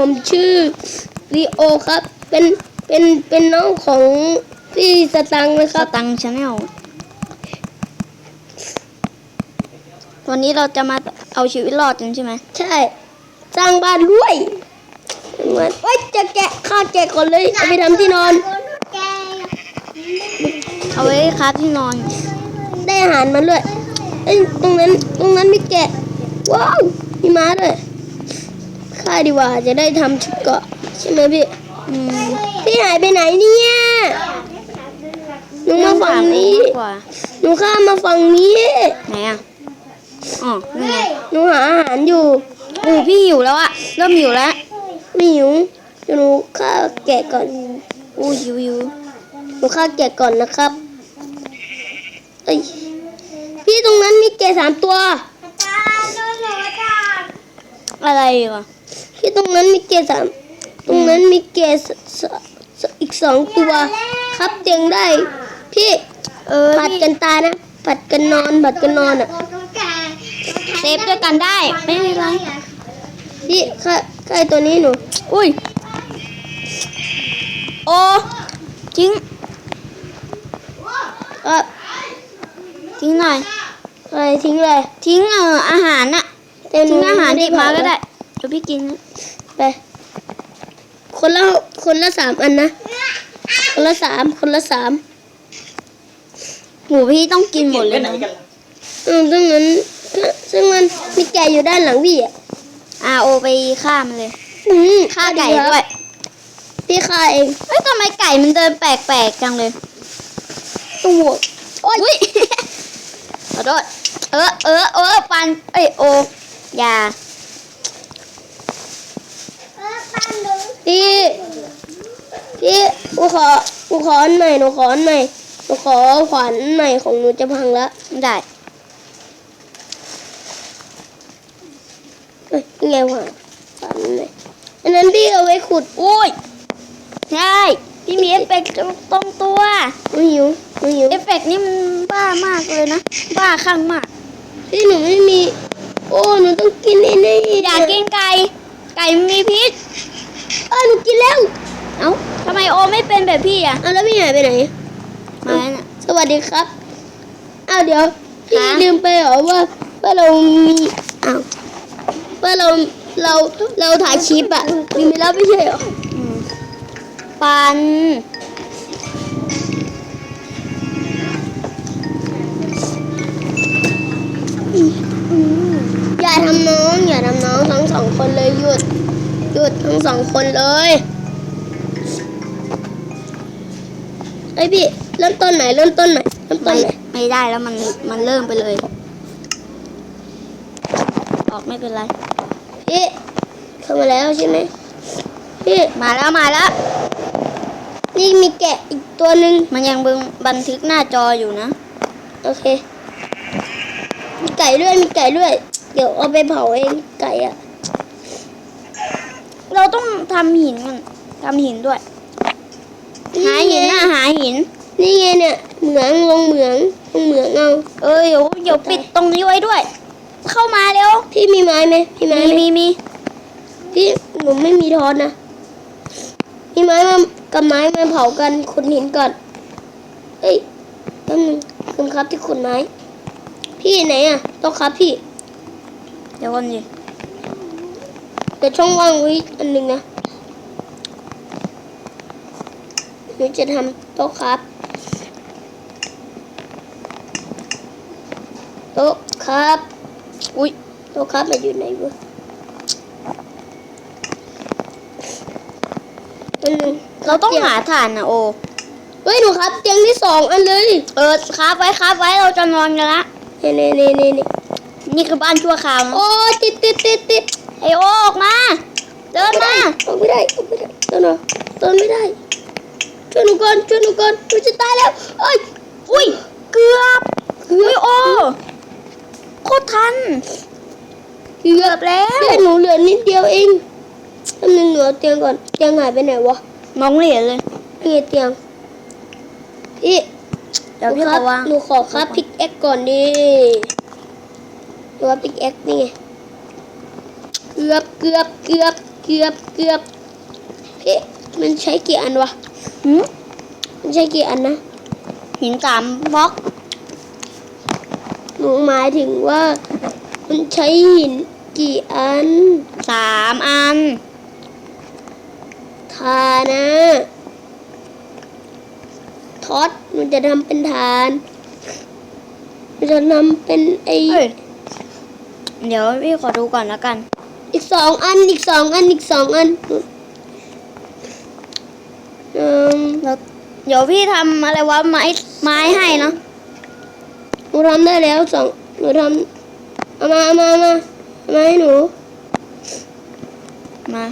ผมชื่อลีโอครับ เป็น เป็น เป็นน้องของพี่สตังค์นะคสรับ ตังชาแนลวันนี้เราจะมาเอาชีวิตรอดกันใช่ไหมใช่ สร้างบ้านด้วยเหมือนเอ้ยจะแกะข้าแกะก่อนเลยเอาไปทำที่นอน เอาไว้ครับที่นอน ได้อาหารมาด้วยเอ้ยตรงนั้น ตรงนั้นมีแกะ ว้าวมีม้าด้วย ข้าดีกว่าจะได้ทำชุดเกราะใช่ไหมพี่อืมพี่หายไปไหนเนี่ยหนูมาฝั่งนี้มากกว่าหนูข้ามมาฝั่งนี้ไหนอะอ๋อนี่ไงหนูหาอาหารอยู่โอ้พี่หิวแล้วอะเริ่มหิวแล้วไม่หิวเดี๋ยวหนูข้าแกะก่อนอู้หิวหิวหนูข้าแกะก่อนนะครับเอ้ยพี่ตรงนั้นมีแกะสามตัวอะไรอีกอะ พี่ตรงนั้นมีแกะสามตรงนั้นมีแกะสสสอีกสองตัว ครับเตียงได้พี่เออผัดพี่กันตายนะผัดกันนอนผัดกันนอนอะเซฟด้วยกันได้ไม่เป็นไรพี่ข้าข้าไอ้ตัวนี้หนูอุ้ยโอ้ทิ้งก็ทิ้งหน่อยอะไรทิ้งเลย ทิ้งเอ่ออาหารน่ะแต่หนูทิ้งอาหารไดิบมาก็ได้เผเดี๋ ยวพี่กินนะไป คนละคนละสามอันนะ คนละสามคนละสามหมูพี่ต้องกินหมดเลยนะอืมซึ่งนั้นซึ่งมันมีแกะอยู่ด้านหลังพี่อะอ่าโอไปฆ่ามันเลยอืมฆ่าไก่ด้วยพี่ฆ่าเองเฮ้ยทำไมไก่มันเดินแปลกๆจังเลยตัวโอ้ยอุ้ยขอโทษเออเออเออปันเอ้ยโออย่า พี่พี่หนูขอหนูขออันใหม่หนูขออันใหม่หนูขอขวานอันใหม่ของหนูจะพังละได้เอ้ยนี่ไงขวานขวานอันใหม่อันนั้นพี่เอาไว้ขุดอุ้ยใช่พี่มีเอฟเฟกต์ตรงตัวหนูหิวหนูหิวเอฟเฟกต์นี่มันบ้ามากเลยนะบ้าข้างมากพี่หนูไม่มี โอ้หนูต้องกินไอ้นี่อย่ากินไก่ ไก่มันมีพิษ เออหนูกินแล้ว เอ้าทำไมโอไม่เป็นแบบพี่อะ เอาแล้วพี่หายไปไหน มาแล้วน่ะ สวัสดีครับอ้าวเดี๋ยว พี่ฮะ ลืมไปเหรอว่าว่าเรามีอ้าวว่าเราเราเราถ่ายคลิปอะลืมไปแล้วไม่ใช่เหรออืมปัน หยุดทั้งสองคนเลยไอยพี่เริ่มต้นไหนเริ่มต้นไหนเริ่มต้ไม่นไหนไม่ได้แล้วมันมันเริ่มไปเลย ออกไม่เป็นไร พี่เข้ามาแล้วใช่ไหมพี่มาแล้วมาแล้ว นี่มีแกะอีกตัวหนึ่งมันยังบึงบันทึกหน้าจออยู่นะ โอเค มีไก่ด้วยมีไก่ด้วย เดี๋ยวเอาไปเผาเองไก่อะ เราต้องทำหินกันทำหินด้วย หาหินไงนะหาหิน นี่ไงเนี่ยเหมืองลงเหมืองลงเหมืองเอาเออเดี๋ยวเดี๋ยวปิดตรงนี้ไว้ด้วย เข้ามาเร็วพี่มีไม้ไหมพี่ไม้มีไหมมีมีพี่หนูไม่มีทอนนะมีไม้มากับไม้มาเผากันขุดหินก่อนเอ้ยแป๊บนึงคุณครับที่ขุดไม้ พี่ไหนอะต้องครับพี่ เดี๋ยวก่อนดิ เดี๋ยวช่องว่างไว้อันหนึ่งนะหนูจะทำโต๊ะครับ โต๊ะครับ อุ้ยโต๊ะครับมาอยู่ไหนวะอันหนึ่งเราต้องหาฐานนะโอเฮ้ยหนูครับเตียงที่สองอันเลย เออครับไว้ครับไว้เราจะนอนกันละเน่เน่เน่เน่เน่นี่คือบ้านชั่วคราวนะโอ้ติดติดติดติด ไอโอออกมา เดินมาออกไม่ได้ออกไม่ได้ต้นหรอต้นไม่ได้ ช่วยหนูก่อนช่วยหนูก่อนหนูจะตายแล้วเอ้ยอุ้ยเกือบเฮ้ยโอโคตรทันเกือบแล้วเลือดหนูเหลือนิดเดียวเองทำหนึ่งหนูเอาเตียงก่อนเตียงหายไปไหนวะมองไม่เห็นเลยนี่ไงเตียงพี่เดี๋ยวพี่หนูขครัอบวางหนูขอครับพิกแอ็กก่อนดิหนูว่าพิกแอ็กนี่ไง เกือบเกือบเกือบเกือบเกือบพี่มันใช้กี่อันวะหืมมันใช้กี่อันนะหินสามบล็อกหนูหมายถึงว่า มันใช้หินกี่อันสามอันทานะท็อตมันจะทำเป็นฐานมันจะทำเป็นไอเฮ้ยเดี๋ยวพี่ขอดูก่อนแล้วกัน อีกสองอันอีกสองอันอีกสองอันอืมแล้วเดี๋ยวพี่ทำอะไรวะไม้ไม้ให้เนาะหนูทำได้แล้วสองหนูทำเอามาเอามาเอามาเอามาให้หนูมา